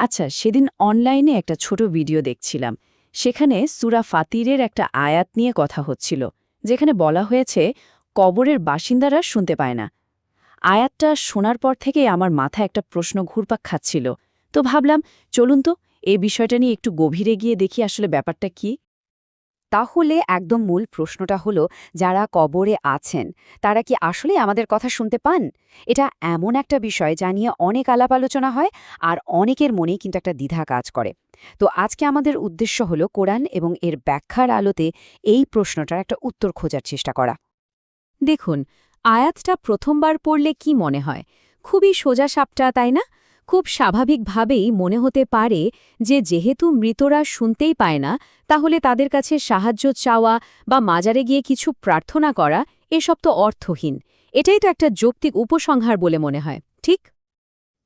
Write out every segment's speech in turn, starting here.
আচ্ছা সেদিন অনলাইনে একটা ছোট ভিডিও দেখছিলাম। সেখানে সুরা ফাতিরের একটা আয়াত নিয়ে কথা হচ্ছিল, যেখানে বলা হয়েছে, কবরের বাসিন্দারা শুনতে পায় না। আয়াতটা শোনার পর থেকে আমার মাথা একটা প্রশ্ন ঘুরপাক খাচ্ছিল। তো ভাবলাম, চলুন তো এ বিষয়টা নিয়ে একটু গভীরে গিয়ে দেখি আসলে ব্যাপারটা কি? তাহলে একদম মূল প্রশ্নটা হলো, যারা কবরে আছেন, তারা কি আসলে আমাদের কথা শুনতে পান? এটা এমন একটা বিষয় যা নিয়ে অনেক আলাপ আলোচনা হয় আর অনেকের মনেই কিন্তু একটা দ্বিধা কাজ করে। তো আজকে আমাদের উদ্দেশ্য হলো কোরআন এবং এর ব্যাখ্যার আলোতে এই প্রশ্নটার একটা উত্তর খোঁজার চেষ্টা করা। দেখুন, আয়াতটা প্রথমবার পড়লে কি মনে হয়? খুবই সোজা সাপটা, তাই না? খুব স্বাভাবিকভাবেই মনে হতে পারে যে যেহেতু মৃতরা শুনতেই পায় না, তাহলে তাদের কাছে সাহায্য চাওয়া বা মাজারে গিয়ে কিছু প্রার্থনা করা, এসব তো অর্থহীন। এটাই তো একটা যৌক্তিক উপসংহার বলে মনে হয়, ঠিক?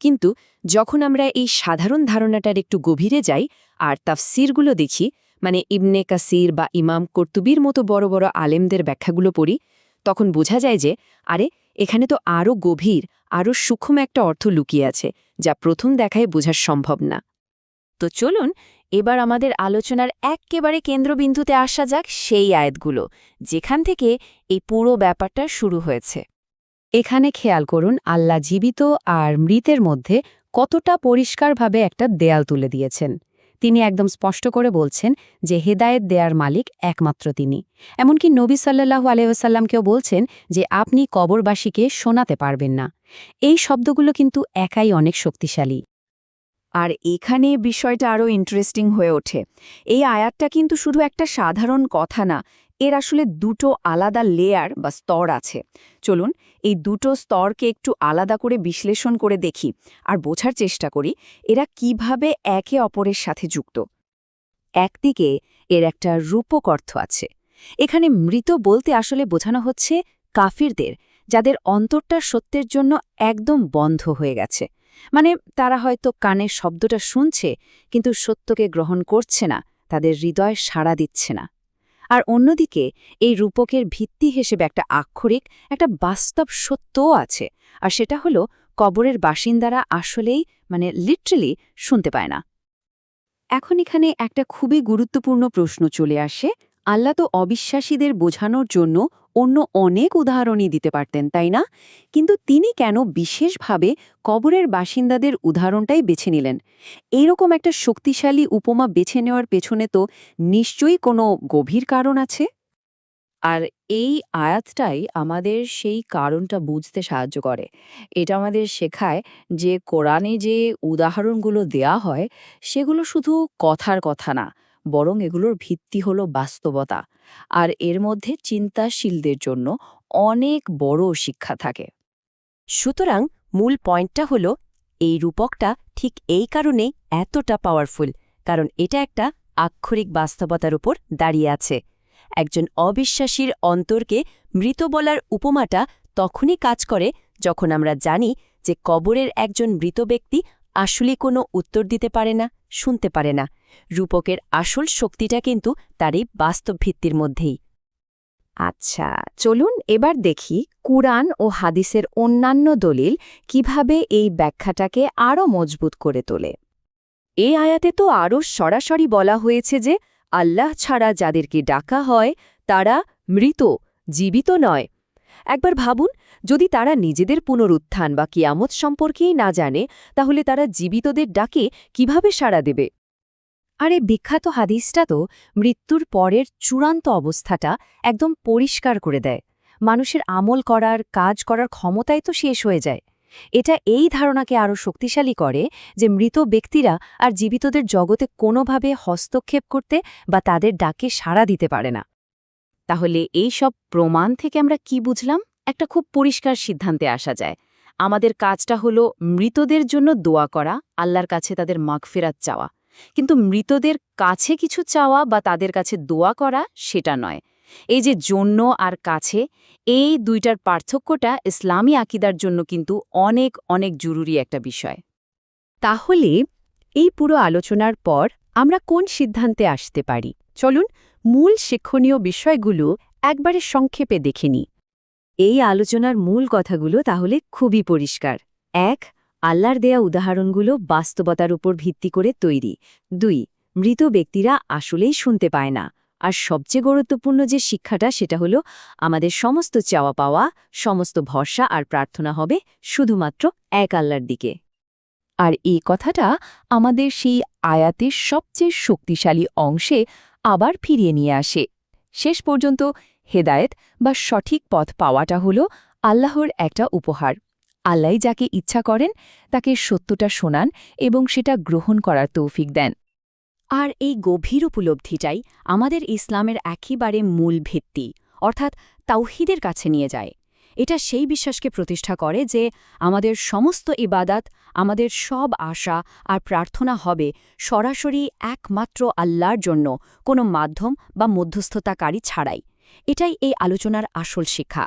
কিন্তু যখন আমরা এই সাধারণ ধারণাটার একটু গভীরে যাই আর তাফসিরগুলো দেখি মানে ইবনে কাসির বা ইমাম কর্তুবির মতো বড় বড় আলেমদের ব্যাখ্যাগুলো পড়ি তখন বোঝা যায় যে, আরে, এখানে তো আরও গভীর আরও সূক্ষ্ম একটা অর্থ লুকিয়ে আছে, যা প্রথম দেখায় বোঝা সম্ভব না। তো চলুন, এবার আমাদের আলোচনার এক্কেবারে কেন্দ্রবিন্দুতে আসা যাক সেই আয়াতগুলো, যেখান থেকে এই পুরো ব্যাপারটা শুরু হয়েছে। এখানে খেয়াল করুন, আল্লাহ জীবিত আর মৃতের মধ্যে কতটা পরিষ্কারভাবে একটা দেয়াল তুলে দিয়েছেন। তিনি একদম স্পষ্ট করে বলছেন যে হেদায়েত দেয়ার মালিক একমাত্র তিনি। এমনকি নবী সাল্লাহু আলহাসাল্লামকেও বলছেন যে আপনি কবরবাসীকে শোনাতে পারবেন না। এই শব্দগুলো কিন্তু একাই অনেক শক্তিশালী। আর এখানে বিষয়টা আরও ইন্টারেস্টিং হয়ে ওঠে। এই আয়াতটা কিন্তু শুধু একটা সাধারণ কথা না এর আসলে দুটো আলাদা লেয়ার বা স্তর আছে। চলুন এই দুটো স্তরকে একটু আলাদা করে বিশ্লেষণ করে দেখি আর বোঝার চেষ্টা করি এরা কীভাবে একে অপরের সাথে যুক্ত। একদিকে এর একটা রূপক অর্থ আছে। এখানে মৃত বলতে আসলে বোঝানো হচ্ছে কাফিরদের, যাদের অন্তরটা সত্যের জন্য একদম বন্ধ হয়ে গেছে। মানে তারা হয়তো কানের শব্দটা শুনছে, কিন্তু সত্যকে গ্রহণ করছে না, তাদের হৃদয় সাড়া দিচ্ছে না। আর অন্যদিকে, এই রূপকের ভিত্তি হিসেবে একটা আক্ষরিক, একটা বাস্তব সত্যও আছে। আর সেটা হলো, কবরের বাসিন্দারা আসলেই মানে লিটারেলি শুনতে পায় না। এখন এখানে একটা খুবই গুরুত্বপূর্ণ প্রশ্ন চলে আসে আল্লাহ তো অবিশ্বাসীদের বোঝানোর জন্য অন্য অনেক উদাহরণই দিতে পারতেন, তাই না? কিন্তু তিনি কেন বিশেষভাবে কবরের বাসিন্দাদের উদাহরণটাই বেছে নিলেন? এইরকম একটা শক্তিশালী উপমা বেছে নেওয়ার পেছনে তো নিশ্চয়ই কোনো গভীর কারণ আছে? আর এই আয়াতটাই আমাদের সেই কারণটা বুঝতে সাহায্য করে। এটা আমাদের শেখায় যে কোরআনে যে উদাহরণগুলো দেয়া হয়, সেগুলো শুধু কথার কথা না। বরং এগুলোর ভিত্তি হলো বাস্তবতা। আর এর মধ্যে চিন্তাশীলদের জন্য অনেক বড় শিক্ষা থাকে। সুতরাং মূল পয়েন্টটা হলো, এই রূপকটা ঠিক এই কারণেই এতটা পাওয়ারফুল কারণ এটা একটা আক্ষরিক বাস্তবতার উপর দাঁড়িয়ে আছে। একজন অবিশ্বাসীর অন্তরকে মৃত বলার উপমাটা তখনই কাজ করে যখন আমরা জানি যে কবরের একজন মৃত ব্যক্তি আসলে কোনো উত্তর দিতে পারে না, শুনতে পারে না। রূপকের আসল শক্তিটা কিন্তু তারই বাস্তব ভিত্তির মধ্যেই। আচ্ছা চলুন এবার দেখি কুরআন ও হাদিসের অন্যান্য দলিল কীভাবে এই ব্যাখ্যাটাকে আরও মজবুত করে তোলে। এই আয়াতে তো আরও সরাসরি বলা হয়েছে যে, আল্লাহ ছাড়া যাদেরকে ডাকা হয়, তারা মৃত, জীবিত নয়। একবার ভাবুন, যদি তারা নিজেদের পুনরুত্থান বা কিয়ামত সম্পর্কেই না জানে, তাহলে তারা জীবিতদের ডাকে কীভাবে সাড়া দেবে? আর এই বিখ্যাত হাদিসটা তো মৃত্যুর পরের চূড়ান্ত অবস্থাটা একদম পরিষ্কার করে দেয়। মানুষের আমল করার, কাজ করার ক্ষমতাই তো শেষ হয়ে যায়। এটা এই ধারণাকে আরও শক্তিশালী করে যে মৃত ব্যক্তিরা আর জীবিতদের জগতে কোনোভাবে হস্তক্ষেপ করতে বা তাদের ডাকে সাড়া দিতে পারে না। তাহলে এই সব প্রমাণ থেকে আমরা কি বুঝলাম? একটা খুব পরিষ্কার সিদ্ধান্তে আসা যায়। আমাদের কাজটা হলো মৃতদের জন্য দোয়া করা, আল্লাহর কাছে তাদের মাগফেরাত চাওয়া। কিন্তু মৃতদের কাছে কিছু চাওয়া বা তাদের কাছে দোয়া করা সেটা নয়। এই যে জন্য আর কাছে, এই দুইটার পার্থক্যটা ইসলামী আকিদার জন্য কিন্তু অনেক অনেক জরুরি একটা বিষয়। তাহলে এই পুরো আলোচনার পর আমরা কোন সিদ্ধান্তে আসতে পারি? চলুন মূল শিক্ষণীয় বিষয়গুলো একবারে সংক্ষেপে দেখে নিই। এই আলোচনার মূল কথাগুলো তাহলে খুবই পরিষ্কার। এক, আল্লাহর দেয়া উদাহরণগুলো বাস্তবতার উপর ভিত্তি করে তৈরি। দুই, মৃত ব্যক্তিরা আসলেই শুনতে পায় না। আর সবচেয়ে গুরুত্বপূর্ণ যে শিক্ষাটা, সেটা হলো আমাদের সমস্ত চাওয়া পাওয়া, সমস্ত ভরসা আর প্রার্থনা হবে শুধুমাত্র এক আল্লাহর দিকে। আর এই কথাটা আমাদের সেই আয়াতের সবচেয়ে শক্তিশালী অংশে আবার ফিরিয়ে নিয়ে আসে। শেষ পর্যন্ত হেদায়েত বা সঠিক পথ পাওয়াটা হল আল্লাহর একটা উপহার। আল্লাহ যাকে ইচ্ছা করেন, তাকে সত্যটা শোনান এবং সেটা গ্রহণ করার তৌফিক দেন। আর এই গভীর উপলব্ধিটাই আমাদের ইসলামের একেবারে মূল ভিত্তি, অর্থাৎ তাওহিদের কাছে নিয়ে যায়। এটা সেই বিশ্বাসকে প্রতিষ্ঠা করে যে আমাদের সমস্ত ইবাদাত, আমাদের সব আশা আর প্রার্থনা হবে সরাসরি একমাত্র আল্লাহর জন্য, কোনো মাধ্যম বা মধ্যস্থতাকারী ছাড়াই। এটাই এই আলোচনার আসল শিক্ষা।